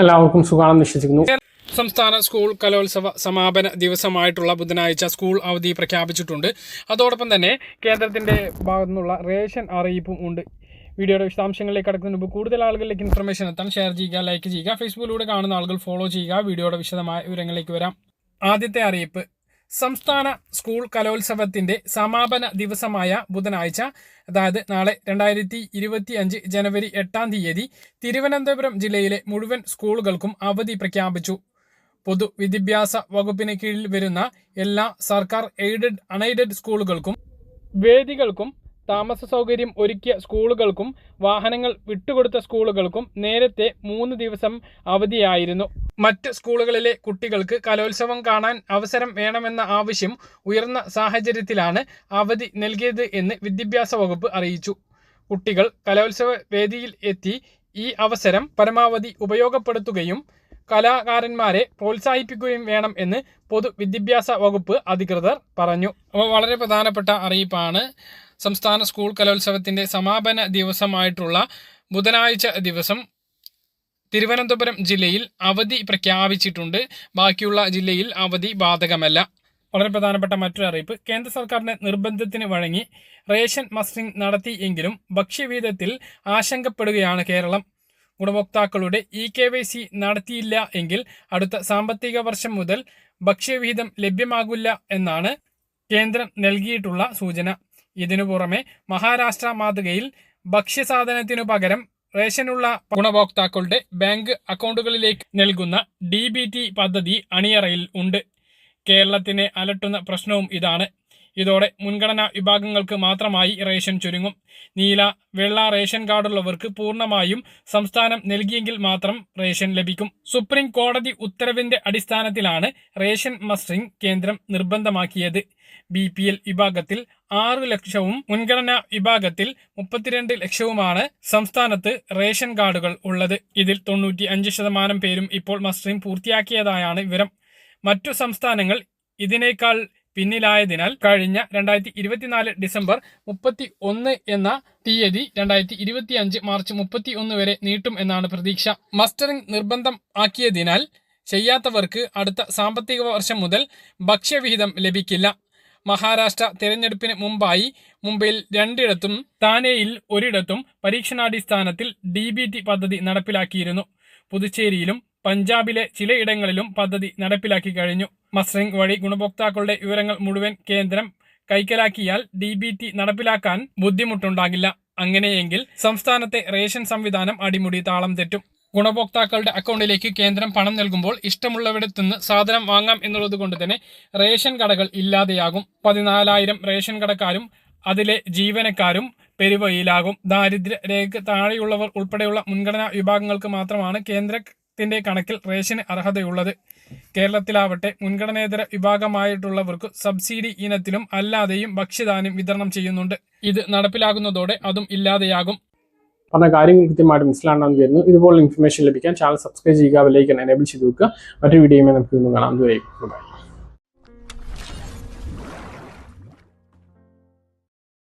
എല്ലാവർക്കും സുഖമാണെന്ന് വിശ്വസിക്കുന്നു. സംസ്ഥാന സ്കൂൾ കലോത്സവ സമാപന ദിവസമായിട്ടുള്ള ബുധനാഴ്ച സ്കൂൾ അവധി പ്രഖ്യാപിച്ചിട്ടുണ്ട്. അതോടൊപ്പം തന്നെ കേന്ദ്രത്തിന്റെ ഭാഗത്തു നിന്നുള്ള റേഷൻ അറിയിപ്പും ഉണ്ട്. വീഡിയോയുടെ വിശദാംശങ്ങളിലേക്ക് കടക്കുന്നതിന് മുമ്പ് കൂടുതൽ ആളുകളിലേക്ക് ഇൻഫർമേഷൻ എത്താൻ ഷെയർ ചെയ്യുക ലൈക്ക് ചെയ്യുക ഫേസ്ബുക്കിലൂടെ കാണുന്ന ആളുകൾ ഫോളോ ചെയ്യുക വീഡിയോയുടെ വിശദമായ വിവരങ്ങളിലേക്ക് വരാം. ആദ്യത്തെ അറിയിപ്പ് സംസ്ഥാന സ്കൂൾ കലോത്സവത്തിന്റെ സമാപന ദിവസമായ ബുധനാഴ്ച അതായത് നാളെ രണ്ടായിരത്തി ഇരുപത്തി അഞ്ച് ജനുവരി എട്ടാം തീയതി തിരുവനന്തപുരം ജില്ലയിലെ മുഴുവൻ സ്കൂളുകൾക്കും അവധി പ്രഖ്യാപിച്ചു. പൊതുവിദ്യാഭ്യാസ വകുപ്പിന് കീഴിൽ വരുന്ന എല്ലാ സർക്കാർ എയ്ഡഡ് അൺഎയ്ഡഡ് സ്കൂളുകൾക്കും വേദികൾക്കും താമസ സൗകര്യം ഒരുക്കിയ സ്കൂളുകൾക്കും വാഹനങ്ങൾ വിട്ടുകൊടുത്ത സ്കൂളുകൾക്കും നേരത്തെ മൂന്ന് ദിവസം അവധിയായിരുന്നു. മറ്റ് സ്കൂളുകളിലെ കുട്ടികൾക്ക് കലോത്സവം കാണാൻ അവസരം വേണമെന്ന ആവശ്യം ഉയർന്ന സാഹചര്യത്തിലാണ് അവധി നൽകിയത് എന്ന് വിദ്യാഭ്യാസ വകുപ്പ് അറിയിച്ചു. കുട്ടികൾ കലോത്സവ വേദിയിൽ എത്തി ഈ അവസരം പരമാവധി ഉപയോഗപ്പെടുത്തുകയും കലാകാരന്മാരെ പ്രോത്സാഹിപ്പിക്കുകയും വേണം എന്ന് പൊതുവിദ്യാഭ്യാസ വകുപ്പ് അധികൃതർ പറഞ്ഞു. അപ്പോൾ വളരെ പ്രധാനപ്പെട്ട അറിയിപ്പാണ്. സംസ്ഥാന സ്കൂൾ കലോത്സവത്തിന്റെ സമാപന ദിവസമായിട്ടുള്ള ബുധനാഴ്ച ദിവസം തിരുവനന്തപുരം ജില്ലയിൽ അവധി പ്രഖ്യാപിച്ചിട്ടുണ്ട്. ബാക്കിയുള്ള ജില്ലയിൽ അവധി ബാധകമല്ല. വളരെ പ്രധാനപ്പെട്ട മറ്റൊരു അറിയിപ്പ്. കേന്ദ്ര സർക്കാരിന്റെ നിർബന്ധത്തിന് വഴങ്ങി റേഷൻ മസ്റ്ററിംഗ് നടത്തി എങ്കിലും ഭക്ഷ്യവീതത്തിൽ ആശങ്കപ്പെടുകയാണ് കേരളം. ഗുണഭോക്താക്കളുടെ ഇ കെ വൈ സി നടത്തിയില്ല എങ്കിൽ അടുത്ത സാമ്പത്തിക വർഷം മുതൽ ഭക്ഷ്യവിഹിതം ലഭ്യമാകില്ല എന്നാണ് കേന്ദ്രം നൽകിയിട്ടുള്ള സൂചന. ഇതിനു പുറമെ മഹാരാഷ്ട്ര മാതൃകയിൽ ഭക്ഷ്യസാധനത്തിനു പകരം റേഷനുള്ള ഗുണഭോക്താക്കളുടെ ബാങ്ക് അക്കൗണ്ടുകളിലേക്ക് നൽകുന്ന ഡി ബി ടി പദ്ധതി അണിയറയിൽ ഉണ്ട്. കേരളത്തിനെ അലട്ടുന്ന പ്രശ്നവും ഇതാണ്. ഇതോടെ മുൻഗണനാ വിഭാഗങ്ങൾക്ക് മാത്രമായി റേഷൻ ചുരുങ്ങും. നീല വെള്ള റേഷൻ കാർഡുള്ളവർക്ക് പൂർണമായും സംസ്ഥാനം നൽകിയെങ്കിൽ മാത്രം റേഷൻ ലഭിക്കും. സുപ്രീം കോടതി ഉത്തരവിന്റെ അടിസ്ഥാനത്തിലാണ് റേഷൻ മസ്റ്ററിംഗ് കേന്ദ്രം നിർബന്ധമാക്കിയത്. ബി പി എൽ വിഭാഗത്തിൽ ആറ് ലക്ഷവും മുൻഗണനാ വിഭാഗത്തിൽ മുപ്പത്തിരണ്ട് ലക്ഷവുമാണ് സംസ്ഥാനത്ത് റേഷൻ കാർഡുകൾ ഉള്ളത്. ഇതിൽ തൊണ്ണൂറ്റി അഞ്ച് ശതമാനം പേരും ഇപ്പോൾ മസ്റ്ററിംഗ് പൂർത്തിയാക്കിയതായാണ് വിവരം. മറ്റു സംസ്ഥാനങ്ങൾ ഇതിനേക്കാൾ പിന്നിലായതിനാൽ കഴിഞ്ഞ രണ്ടായിരത്തി ഇരുപത്തിനാല് ഡിസംബർ മുപ്പത്തി ഒന്ന് എന്ന തീയതി രണ്ടായിരത്തി ഇരുപത്തി അഞ്ച് മാർച്ച് മുപ്പത്തി ഒന്ന് വരെ നീട്ടും എന്നാണ് പ്രതീക്ഷ. മസ്റ്ററിംഗ് നിർബന്ധം ആക്കിയതിനാൽ ചെയ്യാത്തവർക്ക് അടുത്ത സാമ്പത്തിക വർഷം മുതൽ ഭക്ഷ്യവിഹിതം ലഭിക്കില്ല. മഹാരാഷ്ട്ര തിരഞ്ഞെടുപ്പിന് മുമ്പായി മുംബൈയിൽ രണ്ടിടത്തും താനെയിൽ ഒരിടത്തും പരീക്ഷണാടിസ്ഥാനത്തിൽ ഡി ബി ടി പദ്ധതി നടപ്പിലാക്കിയിരുന്നു. പുതുച്ചേരിയിലും പഞ്ചാബിലെ ചിലയിടങ്ങളിലും പദ്ധതി നടപ്പിലാക്കി കഴിഞ്ഞു. മസ്റിംഗ് വഴി ഗുണഭോക്താക്കളുടെ വിവരങ്ങൾ മുഴുവൻ കേന്ദ്രം കൈക്കലാക്കിയാൽ ഡി ബി ടി നടപ്പിലാക്കാൻ ബുദ്ധിമുട്ടുണ്ടാകില്ല. അങ്ങനെയെങ്കിൽ സംസ്ഥാനത്തെ റേഷൻ സംവിധാനം അടിമുടി താളം തെറ്റും. ഗുണഭോക്താക്കളുടെ അക്കൗണ്ടിലേക്ക് കേന്ദ്രം പണം നൽകുമ്പോൾ ഇഷ്ടമുള്ളവിടത്തു നിന്ന് സാധനം വാങ്ങാം എന്നുള്ളത് കൊണ്ട് തന്നെ റേഷൻ കടകൾ ഇല്ലാതെയാകും. പതിനാലായിരം റേഷൻ കടക്കാരും അതിലെ ജീവനക്കാരും പെരുവയിലാകും ദാരിദ്ര്യ രേഖ താഴെയുള്ളവർ ഉൾപ്പെടെയുള്ള മുൻഗണനാ വിഭാഗങ്ങൾക്ക് മാത്രമാണ് കേന്ദ്രത്തിന്റെ കണക്കിൽ റേഷന് അർഹതയുള്ളത്. കേരളത്തിലാവട്ടെ മുൻഗണനേതര വിഭാഗമായിട്ടുള്ളവർക്ക് സബ്സിഡി ഇനത്തിലും അല്ലാതെയും ഭക്ഷ്യധാന്യം വിതരണം ചെയ്യുന്നുണ്ട്. ഇത് നടപ്പിലാകുന്നതോടെ അതും ഇല്ലാതെയാകും. പറഞ്ഞ കാര്യങ്ങൾ കൃത്യമായിട്ട് മനസ്സിലാണെന്ന് വരുന്നു ഇതുപോലുള്ള ഇൻഫർമേഷൻ ലഭിക്കാൻ ചാനൽ സബ്സ്ക്രൈബ് ചെയ്യുക വിലയിക്കാൻ എനേബിൾ ചെയ്ത് വെക്കുക. മറ്റൊരു വീഡിയോയുമായി നമുക്ക് ഇന്ന് കാണാം. ദൂരേക്കും